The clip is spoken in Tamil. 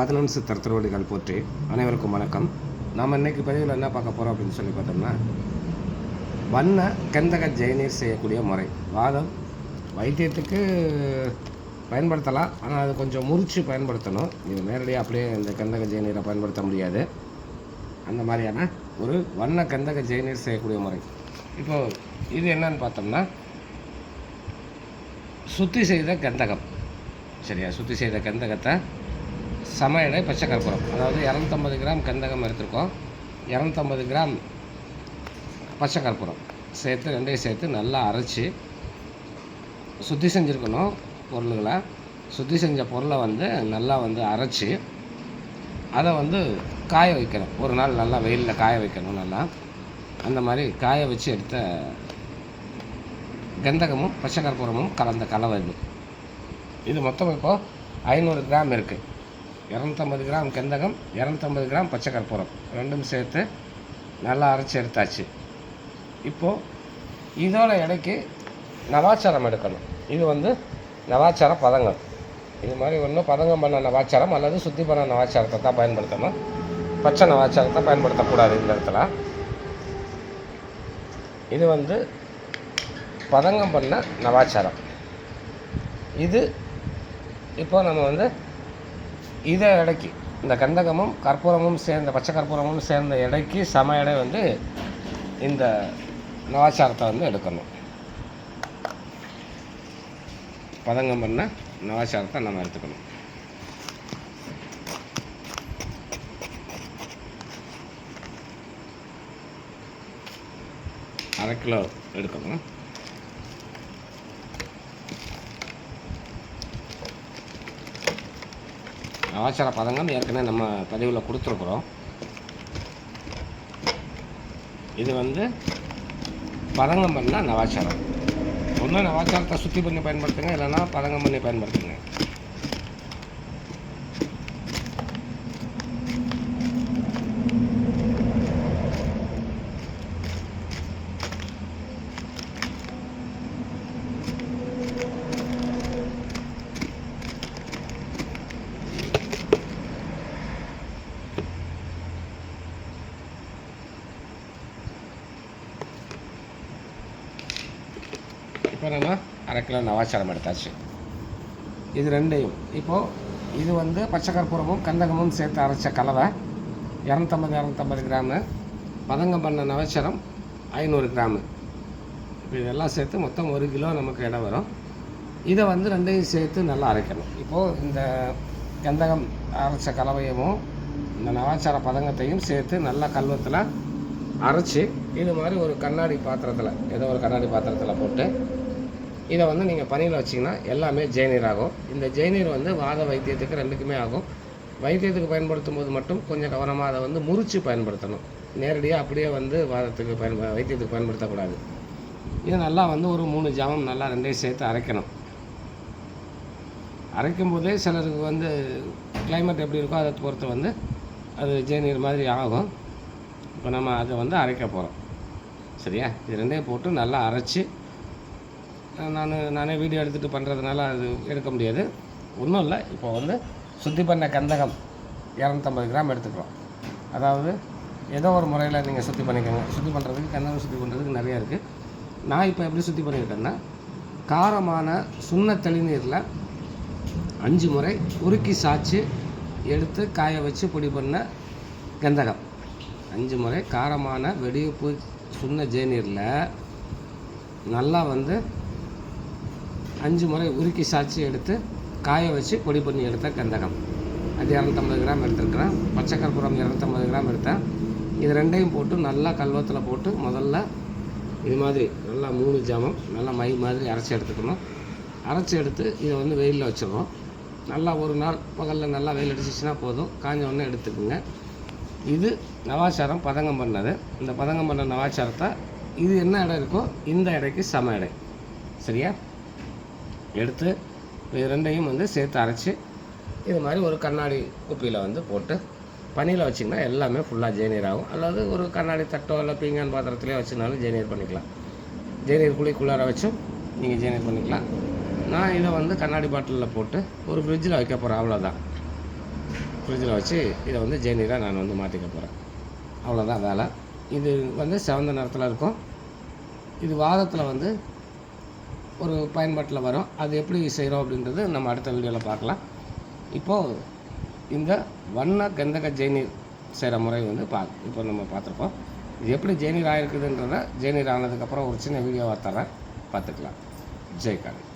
பதினொன்று சித்தர் போற்றி அனைவருக்கும் வணக்கம். நாம் இன்னைக்கு பதிவில் என்ன பார்க்க போகிறோம் அப்படின்னு சொல்லி பார்த்தோம்னா வண்ண கந்தக ஜெயநீர் செய்யக்கூடிய முறை. வாதம் வைத்தியத்துக்கு பயன்படுத்தலாம். ஆனால் அது கொஞ்சம் முறித்து பயன்படுத்தணும். இது நேரடியாக அப்படியே இந்த கந்தக ஜெயநீரை பயன்படுத்த முடியாது. அந்த மாதிரியான ஒரு வண்ண கந்தக ஜெயநீர் செய்யக்கூடிய முறை. இப்போது இது என்னன்னு பார்த்தோம்னா சுத்தி செய்த கந்தகம். சரியா? சுத்தி செய்த கந்தகத்தை சம எடை பச்சை கற்பூரம் அதாவது இரநூத்தம்பது கிராம் கந்தகம் எடுத்திருக்கோம். இரநூத்தம்பது கிராம் பச்சை கற்பூரம் சேர்த்து ரெண்டையும் சேர்த்து நல்லா அரைச்சி சுத்தி செஞ்சுருக்கணும் பொருள்களை. சுத்தி செஞ்ச பொருளை வந்து நல்லா வந்து அரைச்சி அதை வந்து காய வைக்கணும். ஒரு நாள் நல்லா வெயிலில் காய வைக்கணும் நல்லா. அந்த மாதிரி காய வச்சு எடுத்த கந்தகமும் பச்சை கற்பூரமும் கலந்த கலவை இது இது மொத்தம் இப்போ ஐநூறு கிராம் இருக்குது இரநூத்தம்பது கிராம் கெந்தகம் இரநூத்தம்பது கிராம் பச்சை கற்பூரம் ரெண்டும் சேர்த்து நல்லா அரைச்சி எடுத்தாச்சு. இப்போது இதோட எடைக்கு நவாச்சாரம் எடுக்கணும். இது வந்து நவாச்சார பதங்கள். இது மாதிரி ஒன்று பதங்கம் பண்ண நவாச்சாரம் அல்லது சுத்தி பண்ண நவாச்சாரத்தை தான் பயன்படுத்தணும். பச்சை நவாச்சாரத்தை பயன்படுத்தக்கூடாது இந்த இடத்துல. இது வந்து பதங்கம் பண்ண நவாச்சாரம். இது இப்போ நம்ம வந்து இதை இடைக்கு இந்த கந்தகமும் கற்பூரமும் சேர்ந்த பச்சை கற்பூரமும் சேர்ந்த எடைக்கு சம எடை வந்து இந்த நவாச்சாரத்தை வந்து எடுக்கணும். பதங்கம் பண்ண நவாச்சாரத்தை நம்ம எடுத்துக்கணும். அரை கிலோ எடுக்கணும். நவாச்சார பதங்கம் ஏற்கனவே நம்ம பதிவில் கொடுத்துருக்குறோம். இது வந்து பதங்கம் பண்ணால் நவாச்சாரம். ஒன்று நவாச்சாரத்தை சுற்றி பண்ணி பயன்படுத்துங்க இல்லைன்னா பதங்கம் பண்ணி பயன்படுத்துங்க. இப்போ நம்ம அரை கிலோ நவாச்சாரம் எடுத்தாச்சு. இது ரெண்டையும். இப்போது இது வந்து பச்சை கற்பூரமும் கந்தகமும் சேர்த்து அரைச்ச கலவை. இரநூத்தம்பது இரநூத்தம்பது கிராமு. பதங்கம் பண்ண நவாச்சாரம் ஐநூறு கிராமு. இப்போ இதெல்லாம் சேர்த்து மொத்தம் ஒரு கிலோ நமக்கு இடம் வரும். இதை வந்து ரெண்டையும் சேர்த்து நல்லா அரைக்கணும். இப்போது இந்த கந்தகம் அரைச்ச கலவையவும் இந்த நவாச்சார பதங்கத்தையும் சேர்த்து நல்லா கல்வத்தில் அரைச்சி இது மாதிரி ஒரு கண்ணாடி பாத்திரத்தில் ஏதோ ஒரு கண்ணாடி பாத்திரத்தில் போட்டு இதை வந்து நீங்கள் பனியில் வச்சிங்கன்னா எல்லாமே ஜெயநீர் ஆகும். இந்த ஜெயநீர் வந்து வாத வைத்தியத்துக்கு ரெண்டுக்குமே ஆகும். வைத்தியத்துக்கு பயன்படுத்தும் போது மட்டும் கொஞ்சம் கவனமாக அதை வந்து முறித்து பயன்படுத்தணும். நேரடியாக அப்படியே வந்து வாதத்துக்கு பயன் வைத்தியத்துக்கு பயன்படுத்தக்கூடாது. இதை நல்லா வந்து ஒரு மூணு ஜாமம் நல்லா ரெண்டையும் சேர்த்து அரைக்கணும். அரைக்கும் போதே சிலருக்கு வந்து கிளைமேட் எப்படி இருக்கோ அதை பொறுத்து வந்து அது ஜெயநீர் மாதிரி ஆகும். இப்போ நம்ம அதை வந்து அரைக்க போகிறோம் சரியா? இது ரெண்டையும் போட்டு நல்லா அரைச்சி நான் நானே வீடியோ எடுத்துகிட்டு பண்ணுறதுனால அது எடுக்க முடியாது. ஒன்றும் இல்லை. இப்போ வந்து சுத்தி பண்ண கந்தகம் இரநூத்தம்பது கிராம் எடுத்துக்கிறோம். அதாவது ஏதோ ஒரு முறையில் நீங்கள் சுத்தி பண்ணிக்கோங்க. சுத்தி பண்ணுறதுக்கு கந்தகம் சுத்தி பண்ணுறதுக்கு நிறையா இருக்குது நான் இப்போ எப்படி சுத்தி பண்ணியிருக்கேன்னா காரமான சுண்ண தெளிநீரில் அஞ்சு முறை உருக்கி சாய்ச்சி எடுத்து காய வச்சு பொடி பண்ண கந்தகம். அஞ்சு முறை காரமான வெடியுப்பு சுண்ண ஜேநீரில் நல்லா வந்து அஞ்சு முறை உருக்கி சாய்ச்சி எடுத்து காய வச்சு பொடி பண்ணி எடுத்த கந்தகம். அது இரநூத்தம்பது கிராம் எடுத்துருக்கிறேன். பச்சை கற்பூரம் இரநூத்தம்பது கிராம் எடுத்தேன். இது ரெண்டையும் போட்டு நல்லா கல்வத்தில் போட்டு முதல்ல இது மாதிரி நல்லா மூணு ஜாமம் நல்லா மை மாதிரி அரைச்சி எடுத்துக்கணும். அரைச்சி எடுத்து இதை வந்து வெயிலில் வச்சுருவோம் நல்லா ஒரு நாள் பகலில் நல்லா வெயில் அடிச்சிச்சுன்னா போதும். காஞ்ச உடனே எடுத்துக்கோங்க. இது நவாச்சாரம் பதங்கம் பண்ணது. இந்த பதங்கம் பண்ண நவாச்சாரத்தை இது என்ன இடம் இருக்கோ இந்த இடைக்கு சம இடை சரியா? எடுத்து இது ரெண்டையும் வந்து சேர்த்து அரைச்சி இது மாதிரி ஒரு கண்ணாடி குப்பியில் வந்து போட்டு பனியில் வச்சிங்கன்னா எல்லாமே ஃபுல்லாக ஜெயநீர் ஆகும். அல்லது ஒரு கண்ணாடி தட்டோ இல்லை பீங்கான் பாத்திரத்துலேயோ வச்சுனாலும் ஜெயநீர் பண்ணிக்கலாம். ஜெயநீர் குழிக்குள்ளார வச்சும் நீங்கள் ஜெயநீர் பண்ணிக்கலாம். நான் இதை வந்து கண்ணாடி பாட்டிலில் போட்டு ஒரு ஃப்ரிட்ஜில் வைக்க போகிறேன் அவ்வளோதான் ஃப்ரிட்ஜில் வச்சு இதை வந்து ஜெனீராக நான் வந்து மாற்றிக்க போகிறேன் அவ்வளோதான் வேலை. இது வந்து செவந்த நிறத்தில் இருக்கும். இது வாதத்தில் வந்து ஒரு பயன்பாட்டில் வரும். அது எப்படி செய்கிறோம் அப்படின்றது நம்ம அடுத்த வீடியோவில் பார்க்கலாம். இப்போது இந்த வண்ண கந்தக ஜெய்நீர் செய்கிற முறை வந்து பா இப்போ நம்ம பார்த்துருப்போம். இது எப்படி ஜெய்நீர் ஆகிருக்குதுன்றத ஜெய்நீர் ஆனதுக்கப்புறம் ஒரு சின்ன வீடியோவாக தரேன். பார்த்துக்கலாம். ஜெய்காந்த்.